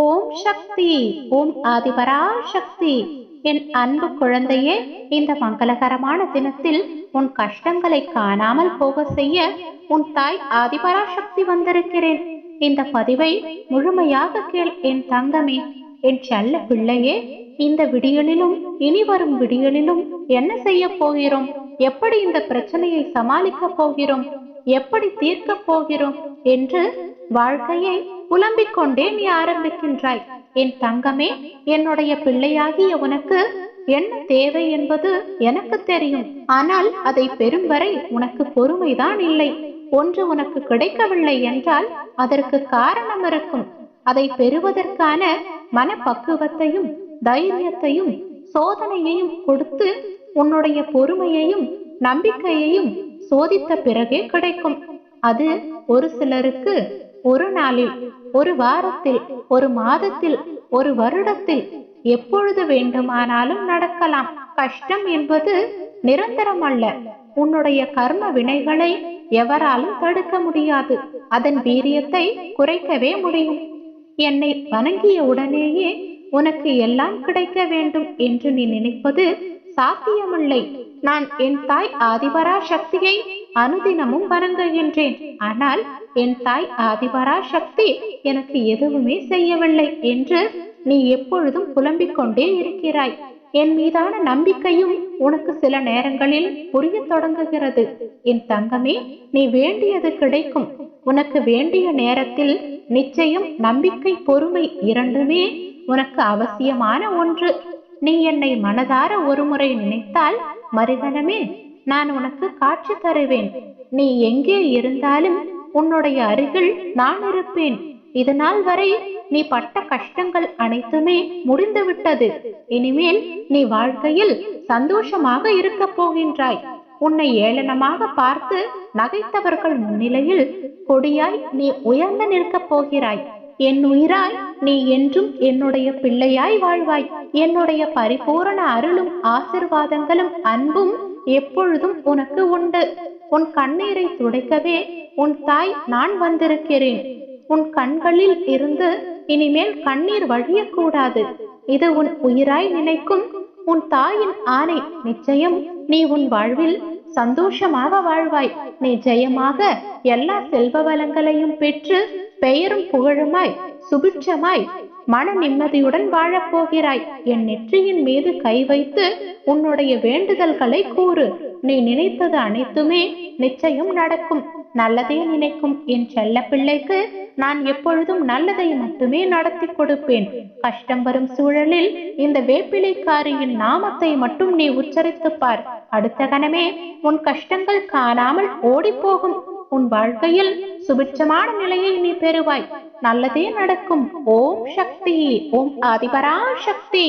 ஓம் சக்தி ஓம் ஆதிபராசக்தி. என் அன்பு குழந்தையே இந்த மங்களகரமான தினத்தில் உன் கஷ்டங்களை காணாமல் போக செய்ய உன் தாய் ஆதிபராசக்தி வந்திருக்கிறேன். இந்த பதிவை முழுமையாக கேள் என் தங்கமே. என் செல்ல பிள்ளையே இந்த விடியலிலும் இனி வரும் விடியலிலும் என்ன செய்ய போகிறோம்? எப்படி இந்த பிரச்சனையை சமாளிக்க போகிறோம்? எப்படி தீர்க்க போகிறோம்? என்று வாழ்க்கையை புலம்பிக் கொண்டே நீ ஆரம்பிக்கின்றாய். என் தங்கமே என்னுடைய பிள்ளையாகிய உனக்கு என்ன தேவை என்பது எனக்கு தெரியும். ஆனால் அதை பெறும் வரை உனக்கு பொறுமைதான் இல்லை. ஒன்று உனக்கு கிடைக்கவில்லை என்றால் அதற்கு காரணம் இருக்கும். அதை பெறுவதற்கான மனப்பக்குவத்தையும் தைரியத்தையும் சோதனையையும் கொடுத்து உன்னுடைய பொறுமையையும் நம்பிக்கையையும் சோதித்த பிறகே கிடைக்கும். அது ஒரு சிலருக்கு ஒரு நாளில் ஒரு வாரத்தில் ஒரு மாதத்தில் ஒரு வருடத்தில் எப்பொழுது வேண்டுமானாலும் நடக்கலாம். கஷ்டம் என்பது நிரந்தரம் அல்ல உன்னுடைய கர்ம வினைகளை எவராலும் தடுக்க முடியாது. அதன் வீரியத்தை குறைக்கவே முடியும். என்னை வணங்கிய உடனேயே உனக்கு எல்லாம் கிடைக்க வேண்டும் என்று நீ நினைப்பது சாத்தியமில்லை. நான் என் தாய் ஆதிபரா சக்தியை அனுதினமும் வணங்குகின்றேன். ஆனால் என் தாய் ஆதிபரா சக்தி எனக்கு எதுவுமே செய்யவில்லை என்று நீ எப்பொழுதும் புலம்பிக் கொண்டே இருக்கிறாய். என் மீதான நம்பிக்கையும் உனக்கு சில நேரங்களில் புரிய தொடங்குகிறது. என் தங்கமே நீ வேண்டியது கிடைக்கும். உனக்கு வேண்டிய நேரத்தில் நிச்சயம் நம்பிக்கை பொறுமை இரண்டுமே உனக்கு அவசியமான ஒன்று. நீ என்னை மனதார ஒருமுறை நினைத்தால் மறுகணமே நான் உனக்கு காட்சி தருவேன். நீ எங்கே இருந்தாலும் உன்னுடைய அருகில் நான் இருப்பேன். இதனால் வரை நீ பட்ட கஷ்டங்கள் அனைத்துமே முடிந்துவிட்டது. இனிமேல் நீ வாழ்க்கையில் சந்தோஷமாக இருக்க போகின்றாய். உன்னை ஏளனமாக பார்த்து நகைத்தவர்கள் முன்னிலையில் கொடியாய் நீ உயர்ந்து நிற்கப் போகிறாய். என் உயிராய் நீ என்றும் என்னுடைய பிள்ளையாய் வாழ்வாய். என்னுடைய பரிபூரண அருளும் ஆசிர்வாதங்களும் அன்பும் எப்பொழுதும் உனக்கு உண்டு. உன் கண்ணீரை துடைக்கவே உன் தாய் நான் வந்திருக்கிறேன். உன் கண்களில் இருந்து இனிமேல் கண்ணீர் வழியக்கூடாது. இது உன் உயிராய் நினைக்கும் உன் தாயின் ஆணை நிச்சயம் நீ உன் வாழ்வில் சந்தோஷமாக வாழ்வாய். நீ ஜெயமாக எல்லா செல்வ வளங்களையும் பெற்று பெயரும் புகழுமாய் சுபிட்சமாய் மன நிம்மதியுடன் வாழப் போகிறாய். என் நெற்றியின் மீது கை வைத்து உன்னுடைய வேண்டுதல்களை கூறு. நீ நினைத்தது அனைத்துமே நிச்சயம் நடக்கும். நல்லதே நினைக்கும். என் செல்ல பிள்ளைக்கு நான் எப்பொழுதும் நல்லதை மட்டுமே நடத்தி கொடுப்பேன். கஷ்டம் வரும் சூழலில் இந்த வேப்பிலைக்காரியின் நாமத்தை மட்டும் நீ உச்சரித்து பார். அடுத்த கணமே உன் கஷ்டங்கள் காணாமல் ஓடிப்போகும் உன் வாழ்க்கையில் சுபிட்சமான நிலையை நீ பெறுவாய். நல்லதே நடக்கும். ஓம் சக்தி. ஓம் ஆதிபரா சக்தி